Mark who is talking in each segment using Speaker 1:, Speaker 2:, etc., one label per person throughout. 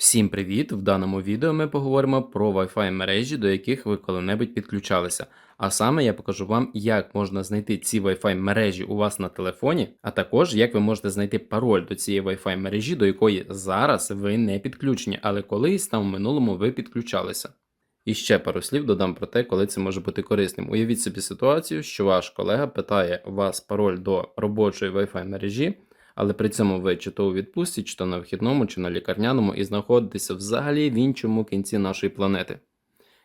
Speaker 1: Всім привіт! В даному відео ми поговоримо про Wi-Fi мережі, до яких ви коли-небудь підключалися. А саме я покажу вам, як можна знайти ці Wi-Fi мережі у вас на телефоні, а також як ви можете знайти пароль до цієї Wi-Fi мережі, до якої зараз ви не підключені, але колись там в минулому ви підключалися. І ще пару слів додам про те, коли це може бути корисним. Уявіть собі ситуацію, що ваш колега питає у вас пароль до робочої Wi-Fi мережі, але при цьому ви чи то у відпустці, чи то на вихідному, чи на лікарняному, і знаходитеся взагалі в іншому кінці нашої планети.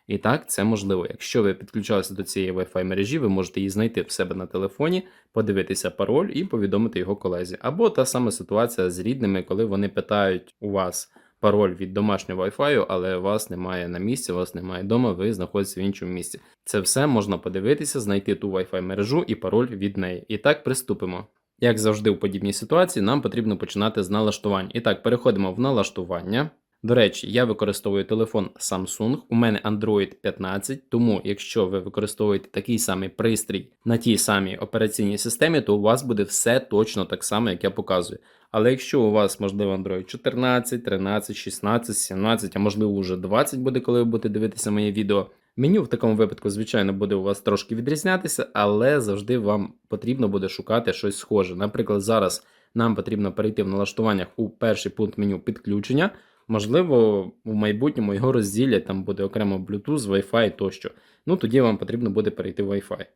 Speaker 1: І так, це можливо. Якщо ви підключалися до цієї Wi-Fi мережі, ви можете її знайти в себе на телефоні, подивитися пароль і повідомити його колезі. Або та сама ситуація з рідними, коли вони питають у вас пароль від домашнього Wi-Fi, але вас немає на місці, вас немає вдома, ви знаходитеся в іншому місці. Це все можна подивитися, знайти ту Wi-Fi мережу і пароль від неї. І так приступимо. Як завжди у подібній ситуації, нам потрібно починати з налаштувань. І так, переходимо в налаштування. До речі, я використовую телефон Samsung, у мене Android 15, тому якщо ви використовуєте такий самий пристрій на тій самій операційній системі, то у вас буде все точно так само, як я показую. Але якщо у вас, можливо, Android 14, 13, 16, 17, а можливо вже 20 буде, коли ви будете дивитися моє відео, Меню в такому випадку, звичайно, буде у вас трошки відрізнятися, але завжди вам потрібно буде шукати щось схоже. Наприклад, зараз нам потрібно перейти в налаштуваннях у перший пункт меню підключення. Можливо, в майбутньому його розділять, там буде окремо Bluetooth, Wi-Fi тощо. Ну тоді вам потрібно буде перейти в Wi-Fi.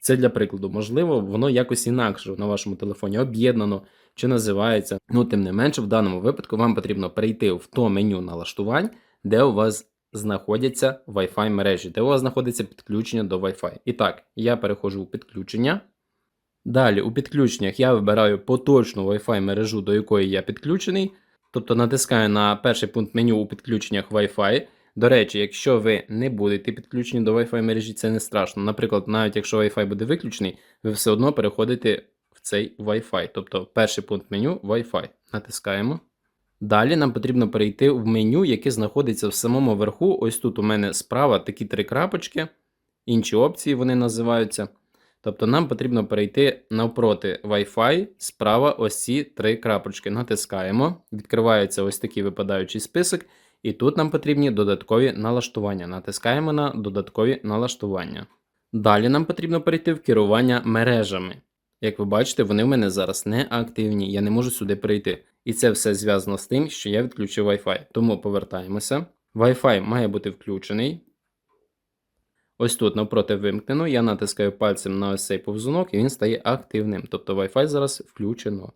Speaker 1: Це для прикладу, можливо, воно якось інакше на вашому телефоні об'єднано чи називається. Ну, тим не менше, в даному випадку вам потрібно перейти в то меню налаштувань, де у вас знаходяться Wi-Fi мережі, де у вас знаходиться підключення до Wi-Fi. І так, я переходжу у підключення. Далі у підключеннях я вибираю поточну Wi-Fi мережу, до якої я підключений. Тобто натискаю на перший пункт меню у підключеннях Wi-Fi. До речі, якщо ви не будете підключені до Wi-Fi мережі, це не страшно. Наприклад, навіть якщо Wi-Fi буде виключений, ви все одно переходите в цей Wi-Fi. Тобто перший пункт меню Wi-Fi. Натискаємо. Далі нам потрібно перейти в меню, яке знаходиться в самому верху. Ось тут у мене справа такі три крапочки, інші опції вони називаються. Тобто нам потрібно перейти навпроти Wi-Fi, справа ось ці три крапочки. Натискаємо, відкривається ось такий випадаючий список, і тут нам потрібні додаткові налаштування. Натискаємо на додаткові налаштування. Далі нам потрібно перейти в керування мережами. Як ви бачите, вони в мене зараз не активні, я не можу сюди перейти. І це все зв'язано з тим, що я відключив Wi-Fi. Тому повертаємося. Wi-Fi має бути включений. Ось тут навпроти вимкнено, я натискаю пальцем на ось цей повзунок, і він стає активним. Тобто Wi-Fi зараз включено.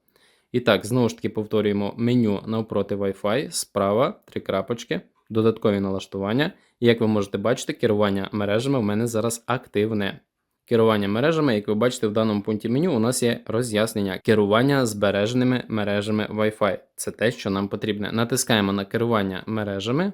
Speaker 1: І так, знову ж таки повторюємо меню навпроти Wi-Fi, справа, три крапочки, додаткові налаштування. І як ви можете бачити, керування мережами в мене зараз активне. Керування мережами, як ви бачите, в даному пункті меню у нас є роз'яснення керування збереженими мережами Wi-Fi. Це те, що нам потрібне. Натискаємо на керування мережами.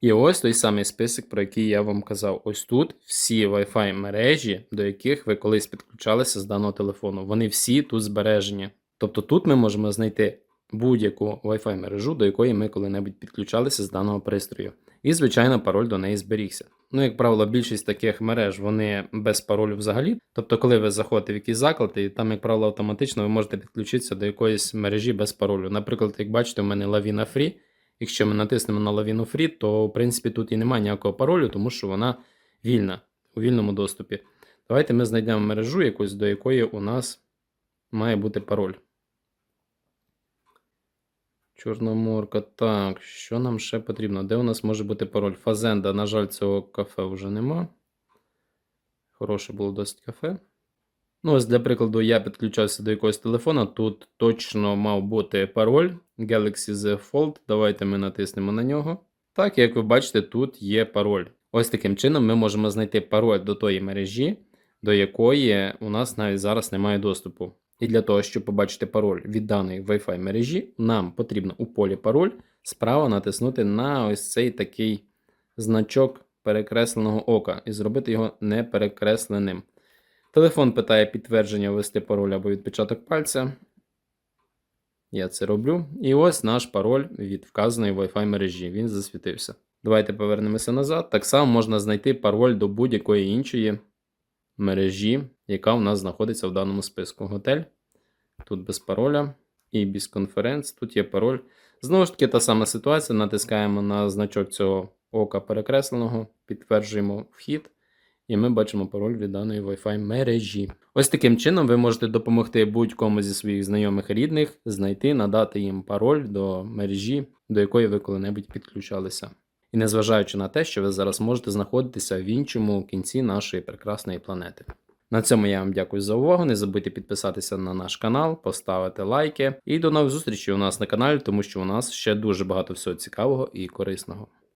Speaker 1: І ось той самий список, про який я вам казав. Ось тут всі Wi-Fi мережі, до яких ви колись підключалися з даного телефону. Вони всі тут збережені. Тобто тут ми можемо знайти будь-яку Wi-Fi мережу, до якої ми коли-небудь підключалися з даного пристрою. І, звичайно, пароль до неї зберігся. Ну, як правило, більшість таких мереж вони без паролю взагалі. Тобто, коли ви заходите в якийсь заклад, і там, як правило, автоматично ви можете підключитися до якоїсь мережі без паролю. Наприклад, як бачите, у мене Lavina Free. Якщо ми натиснемо на Lavina Free, то в принципі тут і немає ніякого паролю, тому що вона вільна у вільному доступі. Давайте ми знайдемо мережу якусь, до якої у нас має бути пароль. Чорноморка. Так, що нам ще потрібно? Де у нас може бути пароль? Фазенда, на жаль, цього кафе вже нема. Хороше було досить кафе. Ну, ось для прикладу, я підключався до якогось телефона. Тут точно мав бути пароль Galaxy Z Fold. Давайте ми натиснемо на нього. Так, як ви бачите, тут є пароль. Ось таким чином ми можемо знайти пароль до тої мережі, до якої у нас навіть зараз немає доступу. І для того, щоб побачити пароль від даної Wi-Fi мережі, нам потрібно у полі пароль справа натиснути на ось цей такий значок перекресленого ока і зробити його неперекресленим. Телефон питає підтвердження ввести пароль або відпечаток пальця. Я це роблю. І ось наш пароль від вказаної Wi-Fi мережі. Він засвітився. Давайте повернемося назад. Так само можна знайти пароль до будь-якої іншої мережі, яка у нас знаходиться в даному списку. Готель. Тут без пароля. І без конференц. Тут є пароль. Знову ж таки, та сама ситуація. Натискаємо на значок цього ока перекресленого, підтверджуємо вхід, і ми бачимо пароль від даної Wi-Fi мережі. Ось таким чином ви можете допомогти будь-кому зі своїх знайомих і рідних знайти, надати їм пароль до мережі, до якої ви коли-небудь підключалися. І незважаючи на те, що ви зараз можете знаходитися в іншому кінці нашої прекрасної планети. На цьому я вам дякую за увагу. Не забудьте підписатися на наш канал, поставити лайки. І до нових зустрічей у нас на каналі, тому що у нас ще дуже багато всього цікавого і корисного.